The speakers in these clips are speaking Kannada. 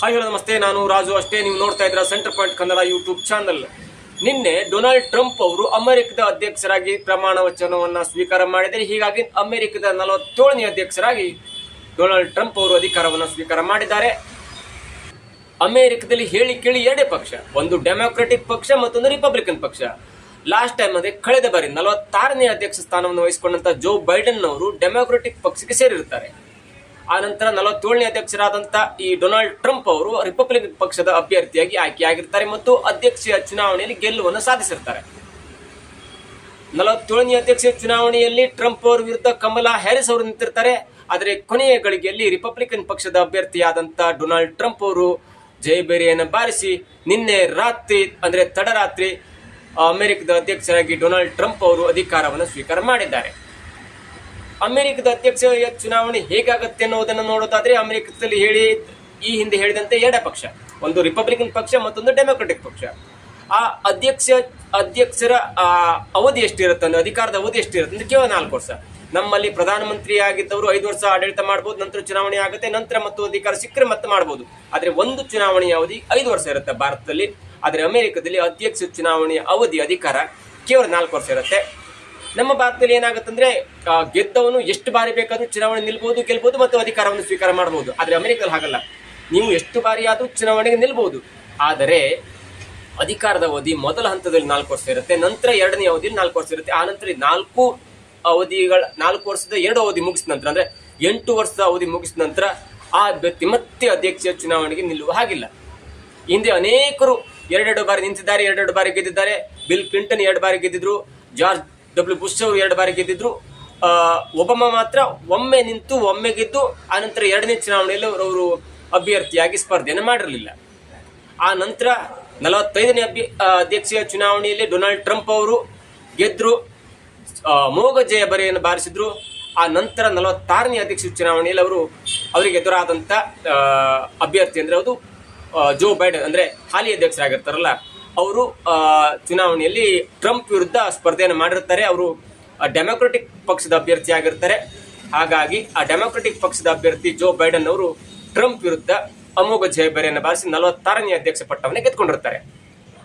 ಹಾಯ್ ಹಲೋ, ನಮಸ್ತೆ. ನಾನು ರಾಜು ಅಷ್ಟೇ. ನೀವು ನೋಡ್ತಾ ಇದ್ರ center point Kannada YouTube channel. ನಿನ್ನೆ ಡೊನಾಲ್ಡ್ ಟ್ರಂಪ್ ಅವರು ಅಮೆರಿಕದ ಅಧ್ಯಕ್ಷರಾಗಿ ಪ್ರಮಾಣ ವಚನವನ್ನ ಸ್ವೀಕಾರ ಮಾಡಿದರೆ ಹೀಗಾಗಿ ಅಮೆರಿಕದ ನಲವತ್ತೇಳನೇ ಅಧ್ಯಕ್ಷರಾಗಿ ಡೊನಾಲ್ಡ್ ಟ್ರಂಪ್ ಅವರು ಅಧಿಕಾರವನ್ನು ಸ್ವೀಕಾರ ಮಾಡಿದ್ದಾರೆ. ಅಮೆರಿಕದಲ್ಲಿ ಹೇಳಿ ಕೇಳಿ ಎರಡೇ ಪಕ್ಷ, ಒಂದು ಡೆಮೊಕ್ರೆಟಿಕ್ ಪಕ್ಷ ಮತ್ತೊಂದು ರಿಪಬ್ಲಿಕನ್ ಪಕ್ಷ. ಲಾಸ್ಟ್ ಟೈಮ್ ಅದೇ ಕಳೆದ ಬಾರಿ ನಲವತ್ತಾರನೇ ಅಧ್ಯಕ್ಷ ಸ್ಥಾನವನ್ನು ವಹಿಸಿಕೊಂಡಂತ ಜೋ ಬೈಡನ್ ಅವರು ಡೆಮೊಕ್ರೆಟಿಕ್ ಪಕ್ಷಕ್ಕೆ ಸೇರಿರುತ್ತಾರೆ. ಆ ನಂತರ ನಲವತ್ತೇಳನೇ ಅಧ್ಯಕ್ಷರಾದಂತಹ ಈ ಡೊನಾಲ್ಡ್ ಟ್ರಂಪ್ ಅವರು ರಿಪಬ್ಲಿಕ್ ಪಕ್ಷದ ಅಭ್ಯರ್ಥಿಯಾಗಿ ಆಯ್ಕೆಯಾಗಿರ್ತಾರೆ ಮತ್ತು ಅಧ್ಯಕ್ಷೀಯ ಚುನಾವಣೆಯಲ್ಲಿ ಗೆಲುವನ್ನು ಸಾಧಿಸಿರ್ತಾರೆ. ನಲವತ್ತೇಳನೇ ಅಧ್ಯಕ್ಷೀಯ ಚುನಾವಣೆಯಲ್ಲಿ ಟ್ರಂಪ್ ಅವರ ವಿರುದ್ಧ ಕಮಲಾ ಹ್ಯಾರಿಸ್ ಅವರು ನಿಂತಿರ್ತಾರೆ. ಆದರೆ ಕೊನೆಯ ಗಳಿಗೆಯಲ್ಲಿ ರಿಪಬ್ಲಿಕನ್ ಪಕ್ಷದ ಅಭ್ಯರ್ಥಿಯಾದಂತ ಡೊನಾಲ್ಡ್ ಟ್ರಂಪ್ ಅವರು ಜಯಬೇರಿಯನ್ನು ಬಾರಿಸಿ ನಿನ್ನೆ ರಾತ್ರಿ, ಅಂದರೆ ತಡರಾತ್ರಿ ಅಮೆರಿಕದ ಅಧ್ಯಕ್ಷರಾಗಿ ಡೊನಾಲ್ಡ್ ಟ್ರಂಪ್ ಅವರು ಅಧಿಕಾರವನ್ನು ಸ್ವೀಕಾರ ಮಾಡಿದ್ದಾರೆ. ಅಮೆರಿಕದ ಅಧ್ಯಕ್ಷ ಚುನಾವಣೆ ಹೇಗಾಗತ್ತೆ ಅನ್ನೋದನ್ನು ನೋಡೋದಾದ್ರೆ ಅಮೆರಿಕದಲ್ಲಿ ಹೇಳಿ, ಈ ಹಿಂದೆ ಹೇಳಿದಂತೆ ಎರಡೇ ಪಕ್ಷ. ಒಂದು ರಿಪಬ್ಲಿಕನ್ ಪಕ್ಷ, ಮತ್ತೊಂದು ಡೆಮೊಕ್ರೆಟಿಕ್ ಪಕ್ಷ. ಆ ಅಧ್ಯಕ್ಷ, ಅಧ್ಯಕ್ಷರ ಅವಧಿ ಎಷ್ಟಿರುತ್ತೆ ಅಂದ್ರೆ ಅಧಿಕಾರದ ಅವಧಿ ಎಷ್ಟಿರುತ್ತೆ ಅಂದ್ರೆ ಕೇವಲ ನಾಲ್ಕು ವರ್ಷ. ನಮ್ಮಲ್ಲಿ ಪ್ರಧಾನಮಂತ್ರಿ ಆಗಿದ್ದವರು ಐದು ವರ್ಷ ಆಡಳಿತ ಮಾಡಬಹುದು ನಂತರ ಚುನಾವಣೆ ಆಗುತ್ತೆ, ನಂತರ ಮತ್ತು ಅಧಿಕಾರ ಸಿಕ್ಕರೆ ಮತ್ತೆ ಮಾಡಬಹುದು ಆದರೆ ಒಂದು ಚುನಾವಣೆಯ ಅವಧಿ ಐದು ವರ್ಷ ಇರುತ್ತೆ ಭಾರತದಲ್ಲಿ. ಆದರೆ ಅಮೆರಿಕದಲ್ಲಿ ಅಧ್ಯಕ್ಷ ಚುನಾವಣೆಯ ಅವಧಿ ಅಧಿಕಾರ ಕೇವಲ ನಾಲ್ಕು ವರ್ಷ ಇರುತ್ತೆ. ನಮ್ಮ ಭಾರತದಲ್ಲಿ ಏನಾಗುತ್ತಂದ್ರೆ ಅಂದ್ರೆ ಗೆದ್ದವನು ಎಷ್ಟು ಬಾರಿ ಬೇಕಾದರೂ ಚುನಾವಣೆ ನಿಲ್ಬಹುದು ಗೆಲ್ಬಹುದು ಮತ್ತು ಅಧಿಕಾರವನ್ನು ಸ್ವೀಕಾರ ಮಾಡಬಹುದು ಆದರೆ ಅಮೆರಿಕದಲ್ಲಿ ಹಾಗಲ್ಲ. ನೀವು ಎಷ್ಟು ಬಾರಿ ಆದರೂ ಚುನಾವಣೆಗೆ ನಿಲ್ಬಹುದು ಆದರೆ ಅಧಿಕಾರದ ಅವಧಿ ಮೊದಲ ಹಂತದಲ್ಲಿ ನಾಲ್ಕು ವರ್ಷ ಇರುತ್ತೆ, ನಂತರ ಎರಡನೇ ಅವಧಿಯಲ್ಲಿ ನಾಲ್ಕು ವರ್ಷ ಇರುತ್ತೆ, ಆ ನಂತರ ನಾಲ್ಕು ಅವಧಿಗಳ, ನಾಲ್ಕು ವರ್ಷದ ಎರಡು ಅವಧಿ ಮುಗಿಸಿದ ನಂತರ, ಅಂದ್ರೆ ಎಂಟು ವರ್ಷದ ಅವಧಿ ಮುಗಿಸಿದ ನಂತರ ಆ ಅಭ್ಯರ್ಥಿ ಮತ್ತೆ ಅಧ್ಯಕ್ಷ ಚುನಾವಣೆಗೆ ನಿಲ್ಲುವ ಹಾಗಿಲ್ಲ. ಹಿಂದೆ ಅನೇಕರು ಎರಡೆರಡು ಬಾರಿ ನಿಂತಿದ್ದಾರೆ, ಎರಡೆರಡು ಬಾರಿ ಗೆದ್ದಿದ್ದಾರೆ. ಬಿಲ್ ಕ್ಲಿಂಟನ್ ಎರಡು ಬಾರಿ ಗೆದ್ದಿದ್ರು, ಜಾರ್ಜ್ ಡಬ್ಲ್ಯೂ ಬುಷ್ ಅವರು ಎರಡು ಬಾರಿ ಗೆದ್ದಿದ್ರು. ಆ, ಒಬಾಮ ಮಾತ್ರ ಒಮ್ಮೆ ನಿಂತು ಒಮ್ಮೆ ಗೆದ್ದು ಆನಂತರ ಎರಡನೇ ಚುನಾವಣೆಯಲ್ಲಿ ಅವರು ಅಭ್ಯರ್ಥಿಯಾಗಿ ಸ್ಪರ್ಧೆಯನ್ನು ಮಾಡಿರಲಿಲ್ಲ. ಆ ನಂತರ ನಲವತ್ತೈದನೇ ಅಭ್ಯ ಅಧ್ಯಕ್ಷೀಯ ಚುನಾವಣೆಯಲ್ಲಿ ಡೊನಾಲ್ಡ್ ಟ್ರಂಪ್ ಅವರು ಗೆದ್ದರು ಮೋಘ ಜಯ ಬರೆಯನ್ನು ಬಾರಿಸಿದ್ರು. ಆ ನಂತರ ನಲವತ್ತಾರನೇ ಅಧ್ಯಕ್ಷ ಚುನಾವಣೆಯಲ್ಲಿ ಅವರು ಅವರಿಗೆ ಎದುರಾದಂಥ ಅಭ್ಯರ್ಥಿ ಅಂದ್ರೆ ಅದು ಜೋ ಬೈಡನ್ ಅಂದ್ರೆ ಹಾಲಿ ಅಧ್ಯಕ್ಷರಾಗಿರ್ತಾರಲ್ಲ ಅವರು ಚುನಾವಣೆಯಲ್ಲಿ ಟ್ರಂಪ್ ವಿರುದ್ಧ ಸ್ಪರ್ಧೆಯನ್ನು ಮಾಡಿರ್ತಾರೆ ಅವರು ಡೆಮೊಕ್ರೆಟಿಕ್ ಪಕ್ಷದ ಅಭ್ಯರ್ಥಿ ಆಗಿರ್ತಾರೆ ಹಾಗಾಗಿ, ಆ ಡೆಮೊಕ್ರೆಟಿಕ್ ಪಕ್ಷದ ಅಭ್ಯರ್ಥಿ ಜೋ ಬೈಡನ್ ಅವರು ಟ್ರಂಪ್ ವಿರುದ್ಧ ಅಮೋಘ ಜಯಬೇರಿಯನ್ನು ಬಾರಿಸಿ ನಲವತ್ತಾರನೇ ಅಧ್ಯಕ್ಷ ಪಟ್ಟವನ್ನು ಗೆದ್ಕೊಂಡಿರ್ತಾರೆ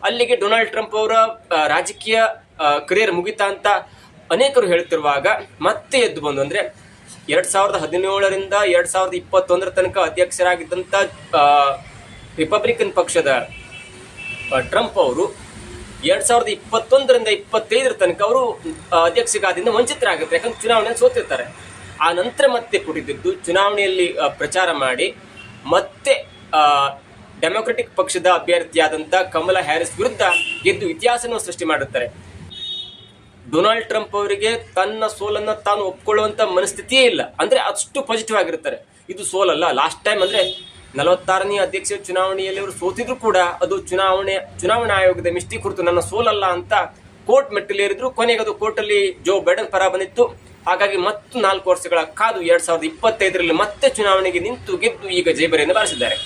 ಅಲ್ಲಿಗೆ ಡೊನಾಲ್ಡ್ ಟ್ರಂಪ್ ಅವರ ರಾಜಕೀಯ ಕರಿಯರ್ ಮುಗಿತಾ ಅಂತ ಅನೇಕರು ಹೇಳ್ತಿರುವಾಗ ಮತ್ತೆ ಎದ್ದು ಬಂದು ಅಂದ್ರೆ, ಎರಡ್ ಸಾವಿರದ ಹದಿನೇಳರಿಂದ ಎರಡ್ ಸಾವಿರದ ಇಪ್ಪತ್ತೊಂದರ ತನಕ ಅಧ್ಯಕ್ಷರಾಗಿದ್ದಂಥ ರಿಪಬ್ಲಿಕನ್ ಪಕ್ಷದ ಟ್ರಂಪ್ ಅವರು ಎರಡ್ ಸಾವಿರದ ಇಪ್ಪತ್ತೊಂದರಿಂದ ಇಪ್ಪತ್ತೈದರ ತನಕ ಅವರು ಅಧ್ಯಕ್ಷಗಾದಿಂದ ವಂಚಿತರಾಗುತ್ತೆ ಯಾಕಂದ್ರೆ ಚುನಾವಣೆ ಸೋತಿರ್ತಾರೆ. ಆ ನಂತರ ಮತ್ತೆ ಕುಡಿದಿದ್ದು ಚುನಾವಣೆಯಲ್ಲಿ ಪ್ರಚಾರ ಮಾಡಿ ಮತ್ತೆ ಡೆಮೊಕ್ರೆಟಿಕ್ ಪಕ್ಷದ ಅಭ್ಯರ್ಥಿಯಾದಂಥ ಕಮಲಾ ಹ್ಯಾರಿಸ್ ವಿರುದ್ಧ ಗೆದ್ದು ಇತಿಹಾಸವನ್ನು ಸೃಷ್ಟಿ ಮಾಡುತ್ತಾರೆ ಡೊನಾಲ್ಡ್ ಟ್ರಂಪ್ ಅವರಿಗೆ ತನ್ನ ಸೋಲನ್ನ ತಾನು ಒಪ್ಕೊಳ್ಳುವಂತ ಮನಸ್ಥಿತಿಯೇ ಇಲ್ಲ. ಅಂದ್ರೆ ಅಷ್ಟು ಪಾಸಿಟಿವ್ ಆಗಿರ್ತಾರೆ. ಇದು ಸೋಲಲ್ಲ ಲಾಸ್ಟ್ ಟೈಮ್ ಅಂದ್ರೆ ನಲವತ್ತಾರನೇ ಅಧ್ಯಕ್ಷ ಚುನಾವಣೆಯಲ್ಲಿ ಅವರು ಸೋತಿದ್ರು ಕೂಡ ಅದು ಚುನಾವಣೆ, ಚುನಾವಣಾ ಆಯೋಗದ ಮಿಸ್ಟಿ ಕುರಿತು ನನ್ನ ಸೋಲಲ್ಲ ಅಂತ ಕೋರ್ಟ್ ಮೆಟ್ಟಿಲೇರಿದ್ರು. ಕೊನೆಗೆ ಅದು ಕೋರ್ಟಲ್ಲಿ ಜೋ ಬೈಡನ್ ಪರ ಬಂದಿತ್ತು. ಹಾಗಾಗಿ ಮತ್ತು ನಾಲ್ಕು ವರ್ಷಗಳ ಕಾದು ಎರಡ್ ಸಾವಿರದ ಇಪ್ಪತ್ತೈದರಲ್ಲಿ ಮತ್ತೆ ಚುನಾವಣೆಗೆ ನಿಂತು ಗೆದ್ದು ಈಗ ಜೈಬರಿಯನ್ನು ಬಾರಿಸಿದ್ದಾರೆ.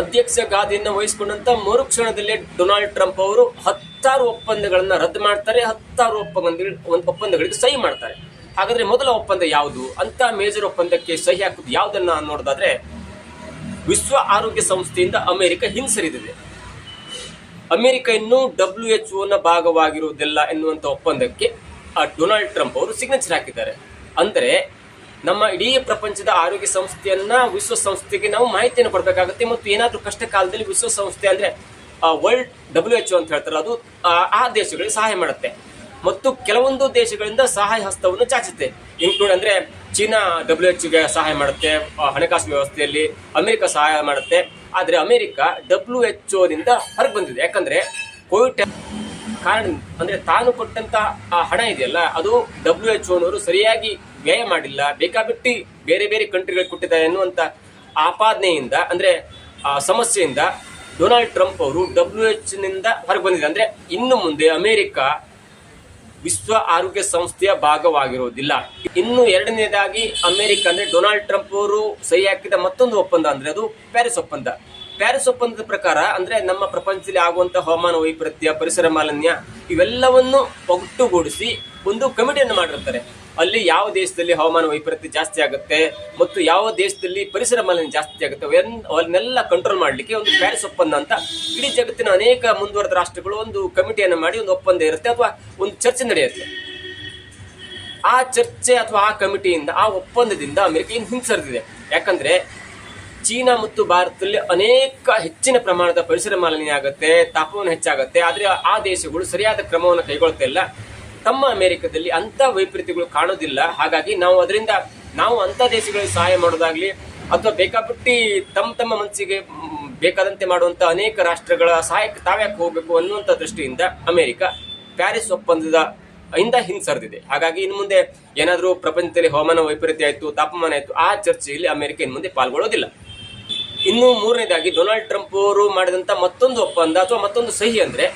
ಅಧ್ಯಕ್ಷ ಗಾದಿಯನ್ನು ವಹಿಸಿಕೊಂಡಂತ ಮರುಕ್ಷಣದಲ್ಲೇ ಡೊನಾಲ್ಡ್ ಟ್ರಂಪ್ ಅವರು ಹತ್ತಾರು ಒಪ್ಪಂದಗಳನ್ನ ರದ್ದು ಮಾಡ್ತಾರೆ. ಹತ್ತಾರು ಒಪ್ಪಂದ ಒಪ್ಪಂದಗಳಿಗೆ ಸಹಿ ಮಾಡ್ತಾರೆ. ಹಾಗಾದ್ರೆ ಮೊದಲ ಒಪ್ಪಂದ ಯಾವುದು? ಅಂತ ಮೇಜರ್ ಒಪ್ಪಂದಕ್ಕೆ ಸಹಿ ಹಾಕುದು ಯಾವುದನ್ನ ನೋಡೋದಾದ್ರೆ ವಿಶ್ವ ಆರೋಗ್ಯ ಸಂಸ್ಥೆಯಿಂದ ಅಮೆರಿಕ ಹಿಂಸರಿದಿದೆ. ಅಮೆರಿಕ ಇನ್ನು ಡಬ್ಲ್ಯೂ ಎಚ್ ಒನ ಭಾಗವಾಗಿರುವುದಿಲ್ಲ ಎನ್ನುವಂಥ ಒಪ್ಪಂದಕ್ಕೆ ಆ ಡೊನಾಲ್ಡ್ ಟ್ರಂಪ್ ಅವರು ಸಿಗ್ನೇಚರ್ ಹಾಕಿದ್ದಾರೆ. ಅಂದರೆ ನಮ್ಮ ಇಡೀ ಪ್ರಪಂಚದ ಆರೋಗ್ಯ ಸಂಸ್ಥೆಯನ್ನ ವಿಶ್ವಸಂಸ್ಥೆಗೆ ನಾವು ಮಾಹಿತಿಯನ್ನು ಕೊಡಬೇಕಾಗುತ್ತೆ ಮತ್ತು ಏನಾದರೂ ಕಷ್ಟ ಕಾಲದಲ್ಲಿ ವಿಶ್ವಸಂಸ್ಥೆ ಅಂದರೆ ವರ್ಲ್ಡ್ ಡಬ್ಲ್ಯೂ ಎಚ್ ಅಂತ ಹೇಳ್ತಾರೆ ಅದು ಆ, ಆ ದೇಶಗಳಿಗೆ ಸಹಾಯ ಮಾಡುತ್ತೆ. ಮತ್ತು ಕೆಲವೊಂದು ದೇಶಗಳಿಂದ ಸಹಾಯ ಹಸ್ತವನ್ನು ಚಾಚುತ್ತೆ ಇನ್ಕ್ಲೂಡ್ ಅಂದ್ರೆ ಚೀನಾ ಡಬ್ಲ್ಯೂ ಎಚ್ಗೆ ಸಹಾಯ ಮಾಡುತ್ತೆ ಹಣಕಾಸು ವ್ಯವಸ್ಥೆಯಲ್ಲಿ ಅಮೆರಿಕ ಸಹಾಯ ಮಾಡುತ್ತೆ. ಆದ್ರೆ ಅಮೆರಿಕ ಡಬ್ಲ್ಯೂ ಎಚ್ ಓದಿಂದ ಹೊರಗೆ ಬಂದಿದೆ. ಯಾಕಂದ್ರೆ ಕೋವಿಡ್ ಕಾರಣ ಅಂದ್ರೆ ತಾನು ಕೊಟ್ಟಂತ, ಆ, ಹಣ ಇದೆಯಲ್ಲ, ಅದು ಡಬ್ಲ್ಯೂ ಎಚ್ ಒನವರು ಸರಿಯಾಗಿ ವ್ಯಯ ಮಾಡಿಲ್ಲ. ಬೇಕಾಬಿಟ್ಟಿ ಬೇರೆ ಬೇರೆ ಕಂಟ್ರಿಗಳಿಗೆ ಕೊಟ್ಟಿದ್ದಾರೆ ಎನ್ನುವಂತ ಆಪಾದನೆಯಿಂದ, ಅಂದ್ರೆ ಸಮಸ್ಯೆಯಿಂದ ಡೊನಾಲ್ಡ್ ಟ್ರಂಪ್ ಅವರು ಡಬ್ಲ್ಯೂ ಎಚ್ನಿಂದ ಹೊರಗೆ ಬಂದಿದೆ ಅಂದ್ರೆ ಇನ್ನು ಮುಂದೆ ಅಮೆರಿಕ ವಿಶ್ವ ಆರೋಗ್ಯ ಸಂಸ್ಥೆಯ ಭಾಗವಾಗಿರುವುದಿಲ್ಲ ಇನ್ನು ಎರಡನೇದಾಗಿ ಅಮೆರಿಕ ಅಂದ್ರೆ ಡೊನಾಲ್ಡ್ ಟ್ರಂಪ್ ಅವರು ಸಹಿ ಹಾಕಿದ ಮತ್ತೊಂದು ಒಪ್ಪಂದ ಅಂದ್ರೆ ಅದು ಪ್ಯಾರಿಸ್ ಒಪ್ಪಂದ. ಪ್ಯಾರಿಸ್ ಒಪ್ಪಂದದ ಪ್ರಕಾರ ಅಂದ್ರೆ ನಮ್ಮ ಪ್ರಪಂಚದಲ್ಲಿ ಆಗುವಂತಹ ಹವಾಮಾನ ವೈಪರೀತ್ಯ, ಪರಿಸರ ಮಾಲಿನ್ಯ ಇವೆಲ್ಲವನ್ನು ಒಟ್ಟುಗೂಡಿಸಿ ಒಂದು ಕಮಿಟಿಯನ್ನು ಮಾಡಿರ್ತಾರೆ. ಅಲ್ಲಿ ಯಾವ ದೇಶದಲ್ಲಿ ಹವಾಮಾನ ವೈಪರೀತ್ಯ ಜಾಸ್ತಿ ಆಗುತ್ತೆ ಮತ್ತು ಯಾವ ದೇಶದಲ್ಲಿ ಪರಿಸರ ಮಾಲಿನ್ಯ ಜಾಸ್ತಿ ಆಗುತ್ತೆ ಅವನ್ನ- ಅವನ್ನೆಲ್ಲ ಕಂಟ್ರೋಲ್ ಮಾಡಲಿಕ್ಕೆ ಒಂದು ಪ್ಯಾರಿಸ್ ಒಪ್ಪಂದ ಅಂತ ಇಡೀ ಜಗತ್ತಿನ ಅನೇಕ ಮುಂದುವರೆದ ರಾಷ್ಟ್ರಗಳು ಒಂದು ಕಮಿಟಿಯನ್ನು ಮಾಡಿ ಒಂದು ಒಪ್ಪಂದ ಇರುತ್ತೆ ಅಥವಾ ಒಂದು ಚರ್ಚೆ ನಡೆಯುತ್ತೆ. ಆ ಚರ್ಚೆ ಅಥವಾ ಆ ಕಮಿಟಿಯಿಂದ, ಆ ಒಪ್ಪಂದದಿಂದ ಅಮೆರಿಕ ಇನ್ನು ಹಿಂಸರಿದಿದೆ. ಯಾಕಂದ್ರೆ ಚೀನಾ ಮತ್ತು ಭಾರತದಲ್ಲಿ ಅನೇಕ ಹೆಚ್ಚಿನ ಪ್ರಮಾಣದ ಪರಿಸರ ಮಾಲಿನ್ಯ ಆಗುತ್ತೆ, ತಾಪಮಾನ ಹೆಚ್ಚಾಗುತ್ತೆ, ಆದ್ರೆ ಆ ದೇಶಗಳು ಸರಿಯಾದ ಕ್ರಮವನ್ನು ಕೈಗೊಳ್ತಾ ಇಲ್ಲ. ತಮ್ಮ ಅಮೆರಿಕದಲ್ಲಿ ಅಂತ ವೈಪರೀತ್ಯಗಳು ಕಾಣೋದಿಲ್ಲ. ಹಾಗಾಗಿ ನಾವು ಅದರಿಂದ, ನಾವು ಅಂತ ದೇಶಗಳಿಗೆ ಸಹಾಯ ಮಾಡೋದಾಗ್ಲಿ, ಅಥವಾ ಬೇಕಾಬಿಟ್ಟಿ ತಮ್ಮ ತಮ್ಮ ಮನಸ್ಸಿಗೆ ಬೇಕಾದಂತೆ ಮಾಡುವಂತ ಅನೇಕ ರಾಷ್ಟ್ರಗಳ ಸಹಾಯಕ್ಕೆ ತಾವ್ಯಾಕೆ ಹೋಗಬೇಕು ಅನ್ನುವಂಥ ದೃಷ್ಟಿಯಿಂದ ಅಮೆರಿಕ ಪ್ಯಾರಿಸ್ ಒಪ್ಪಂದದ ಇಂದ ಹಿಂಸರಿದಿದೆ. ಹಾಗಾಗಿ ಇನ್ನು ಮುಂದೆ ಏನಾದರೂ ಪ್ರಪಂಚದಲ್ಲಿ ಹವಾಮಾನ ವೈಪರೀತ್ಯ ಆಯಿತು, ತಾಪಮಾನ ಆಯಿತು, ಆ ಚರ್ಚೆಯಲ್ಲಿ ಅಮೆರಿಕ ಇನ್ನು ಮುಂದೆ ಪಾಲ್ಗೊಳ್ಳೋದಿಲ್ಲ. ಇನ್ನು ಮೂರನೇದಾಗಿ ಡೊನಾಲ್ಡ್ ಟ್ರಂಪ್ ಅವರು ಮಾಡಿದಂತ ಮತ್ತೊಂದು ಒಪ್ಪಂದ ಅಥವಾ ಮತ್ತೊಂದು ಸಹಿ ಅಂದ್ರೆ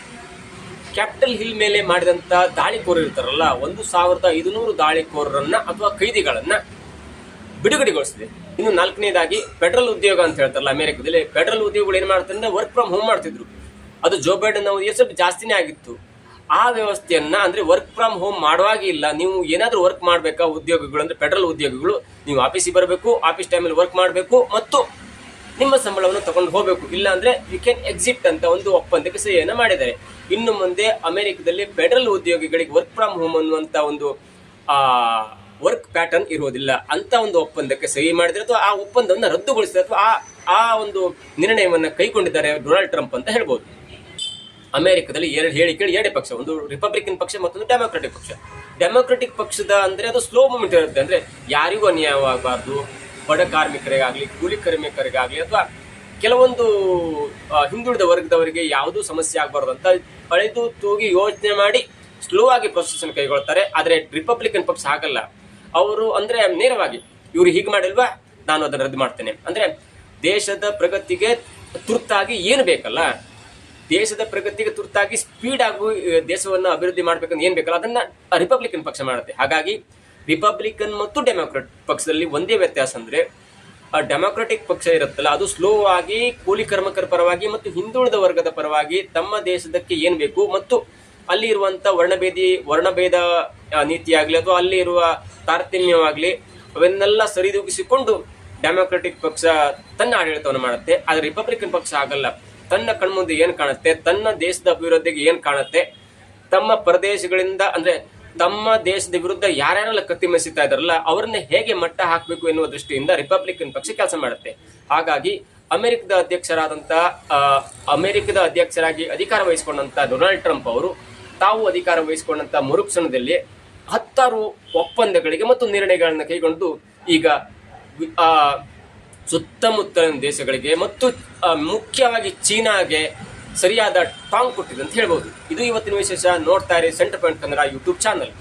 ಕ್ಯಾಪಿಟಲ್ ಹಿಲ್ ಮೇಲೆ ಮಾಡಿದಂತ ದಾಳಿಕೋರರು ಇರ್ತಾರಲ್ಲ, ಒಂದು ಸಾವಿರದ ಐದುನೂರು ದಾಳಿಕೋರರನ್ನ ಅಥವಾ ಕೈದಿಗಳನ್ನ ಬಿಡುಗಡೆಗೊಳಿಸಿದೆ. ಇನ್ನು ನಾಲ್ಕನೇದಾಗಿ ಫೆಡರಲ್ ಉದ್ಯೋಗ ಅಂತ ಹೇಳ್ತಾರಲ್ಲ ಅಮೆರಿಕದಲ್ಲಿ ಫೆಡರಲ್ ಉದ್ಯೋಗಗಳು ಏನು ಮಾಡ್ತಾರೆ ಅಂದ್ರೆ ವರ್ಕ್ ಫ್ರಮ್ ಹೋಮ್ ಮಾಡ್ತಿದ್ರು. ಅದು ಜೋ ಬೈಡನ್ ಅವಧಿಗೆ ಸ್ವಲ್ಪ ಜಾಸ್ತಿನೇ ಆಗಿತ್ತು. ಆ ವ್ಯವಸ್ಥೆಯನ್ನ ಅಂದ್ರೆ ವರ್ಕ್ ಫ್ರಮ್ ಹೋಮ್ ಮಾಡುವಾಗೆ ಇಲ್ಲ. ನೀವು ಏನಾದರೂ ವರ್ಕ್ ಮಾಡಬೇಕಾ ಉದ್ಯೋಗಗಳು ಅಂದ್ರೆ ಫೆಡರಲ್ ಉದ್ಯೋಗಿಗಳು, ನೀವು ಆಫೀಸಿಗೆ ಬರಬೇಕು, ಆಫೀಸ್ ಟೈಮಲ್ಲಿ ವರ್ಕ್ ಮಾಡಬೇಕು ಮತ್ತು ನಿಮ್ಮ ಸಂಬಳವನ್ನು ತಗೊಂಡು ಹೋಗಬೇಕು. ಇಲ್ಲ ಅಂದ್ರೆ ಯು ಕ್ಯಾನ್ ಎಕ್ಸಿಟ್ ಅಂತ ಒಂದು ಒಪ್ಪಂದಕ್ಕೆ ಸಹಿಯನ್ನು ಮಾಡಿದ್ದಾರೆ. ಇನ್ನು ಮುಂದೆ ಅಮೆರಿಕದಲ್ಲಿ ಫೆಡರಲ್ ಉದ್ಯೋಗಿಗಳಿಗೆ ವರ್ಕ್ ಫ್ರಮ್ ಹೋಮ್ ಅನ್ನುವಂತ ಒಂದು, ಆ ವರ್ಕ್ ಪ್ಯಾಟರ್ನ್ ಇರುವುದಿಲ್ಲ. ಅಂತ ಒಂದು ಒಪ್ಪಂದಕ್ಕೆ ಸಹಿ ಮಾಡಿದ್ರೆ ಅಥವಾ ಆ ಒಪ್ಪಂದವನ್ನು ರದ್ದುಗೊಳಿಸಿದ್ರೆ ಅಥವಾ ಆ ಆ ಒಂದು ನಿರ್ಣಯವನ್ನು ಕೈಗೊಂಡಿದ್ದಾರೆ ಡೊನಾಲ್ಡ್ ಟ್ರಂಪ್ ಅಂತ ಹೇಳ್ಬೋದು. ಅಮೆರಿಕದಲ್ಲಿ ಎರಡು ಹೇಳಿ ಕೇಳಿ ಎರಡೇ ಪಕ್ಷ, ಒಂದು ರಿಪಬ್ಲಿಕನ್ ಪಕ್ಷ ಮತ್ತೊಂದು ಡೆಮೋಕ್ರೆಟಿಕ್ ಪಕ್ಷ. ಡೆಮೊಕ್ರೆಟಿಕ್ ಪಕ್ಷದ ಅಂದ್ರೆ ಅದು ಸ್ಲೋ ಮೂಮೆಂಟ್ ಇರುತ್ತೆ. ಅಂದ್ರೆ ಯಾರಿಗೂ ಅನ್ಯಾಯವಾಗಬಾರ್ದು. ಬಡ ಕಾರ್ಮಿಕರಿಗಾಗ್ಲಿ, ಕೂಲಿ ಕಾರ್ಮಿಕರಿಗಾಗ್ಲಿ ಅಥವಾ ಕೆಲವೊಂದು ಹಿಂದುಳಿದ ವರ್ಗದವರಿಗೆ ಯಾವುದೂ ಸಮಸ್ಯೆ ಆಗಬಾರ್ದು ಅಂತ ಅಳೆದು ತೂಗಿ ಯೋಚನೆ ಮಾಡಿ ಸ್ಲೋ ಆಗಿ ಪ್ರೊಸೆಸ್ ಕೈಗೊಳ್ತಾರೆ. ಆದರೆ ರಿಪಬ್ಲಿಕನ್ ಪಕ್ಷ ಆಗಲ್ಲ ಅವರು ಅಂದ್ರೆ ನೇರವಾಗಿ, ಇವರು ಹೀಗೆ ಮಾಡಿಲ್ವಾ? ನಾನು ಅದನ್ನು ರದ್ದು ಮಾಡ್ತೇನೆ. ಅಂದ್ರೆ ದೇಶದ ಪ್ರಗತಿಗೆ ತುರ್ತಾಗಿ ಏನು ಬೇಕಲ್ಲ? ದೇಶದ ಪ್ರಗತಿಗೆ ತುರ್ತಾಗಿ ಸ್ಪೀಡ್ ಆಗು ದೇಶವನ್ನ ಅಭಿವೃದ್ಧಿ ಮಾಡ್ಬೇಕಂದ್ರೆ ಏನು ಬೇಕಲ್ಲ? ಅದನ್ನ ರಿಪಬ್ಲಿಕನ್ ಪಕ್ಷ ಮಾಡುತ್ತೆ. ಹಾಗಾಗಿ ರಿಪಬ್ಲಿಕನ್ ಮತ್ತು ಡೆಮೊಕ್ರೆಟ್ ಪಕ್ಷದಲ್ಲಿ ಒಂದೇ ವ್ಯತ್ಯಾಸ ಅಂದ್ರೆ ಡೆಮೋಕ್ರೆಟಿಕ್ ಪಕ್ಷ ಇರುತ್ತಲ್ಲ, ಅದು ಸ್ಲೋ ಆಗಿ ಕೂಲಿ ಕರ್ಮಕರ ಪರವಾಗಿ ಮತ್ತು ಹಿಂದುಳಿದ ವರ್ಗದ ಪರವಾಗಿ ತಮ್ಮ ದೇಶದಕ್ಕೆ ಏನು ಬೇಕು ಮತ್ತು ಅಲ್ಲಿ ಇರುವಂಥ ವರ್ಣಭೇದಿ, ವರ್ಣಭೇದ ನೀತಿಯಾಗಲಿ ಅಥವಾ ಅಲ್ಲಿ ಇರುವ ತಾರತಮ್ಯವಾಗ್ಲಿ ಅವನ್ನೆಲ್ಲ ಸರಿದೂಗಿಸಿಕೊಂಡು ಡೆಮೋಕ್ರೆಟಿಕ್ ಪಕ್ಷ ತನ್ನ ಆಡಳಿತವನ್ನು ಮಾಡುತ್ತೆ. ಆದರೆ ರಿಪಬ್ಲಿಕನ್ ಪಕ್ಷ ಆಗಲ್ಲ. ತನ್ನ ಕಣ್ಮುಂದೆ ಏನು ಕಾಣುತ್ತೆ, ತನ್ನ ದೇಶದ ಅಭಿವೃದ್ಧಿಗೆ ಏನು ಕಾಣುತ್ತೆ, ತಮ್ಮ ಪ್ರದೇಶಗಳಿಂದ ಅಂದ್ರೆ ತಮ್ಮ ದೇಶದ ವಿರುದ್ಧ ಯಾರ್ಯಾರೆಲ್ಲ ಕತ್ತಿ ಮೆಸಿತಾ ಇದಾರಲ್ಲ ಅವರನ್ನ ಹೇಗೆ ಮಟ್ಟ ಹಾಕಬೇಕು ಎನ್ನುವ ದೃಷ್ಟಿಯಿಂದ ರಿಪಬ್ಲಿಕನ್ ಪಕ್ಷ ಕೆಲಸ ಮಾಡುತ್ತೆ. ಹಾಗಾಗಿ, ಅಮೆರಿಕದ ಅಧ್ಯಕ್ಷರಾದಂಥ ಅಮೆರಿಕದ ಅಧ್ಯಕ್ಷರಾಗಿ ಅಧಿಕಾರ ವಹಿಸಿಕೊಂಡಂತ ಡೊನಾಲ್ಡ್ ಟ್ರಂಪ್ ಅವರು, ತಾವು ಅಧಿಕಾರ ವಹಿಸಿಕೊಂಡಂತ ಮರುಕ್ಷಣದಲ್ಲಿ ಹತ್ತಾರು ಒಪ್ಪಂದಗಳಿಗೆ ಮತ್ತು ನಿರ್ಣಯಗಳನ್ನು ಕೈಗೊಂಡು ಈಗ ಸುತ್ತಮುತ್ತಲಿನ ದೇಶಗಳಿಗೆ ಮತ್ತು ಮುಖ್ಯವಾಗಿ ಚೀನಾಗೆ ಸರಿಯಾದ ಟಾಂಗ್ ಕೊಟ್ಟಿದೆ ಅಂತ ಹೇಳ್ಬೋದು. ಇದು ಇವತ್ತಿನ ವಿಶೇಷ ನೋಡ್ತಾ ಇರಿ center point Kannada YouTube channel.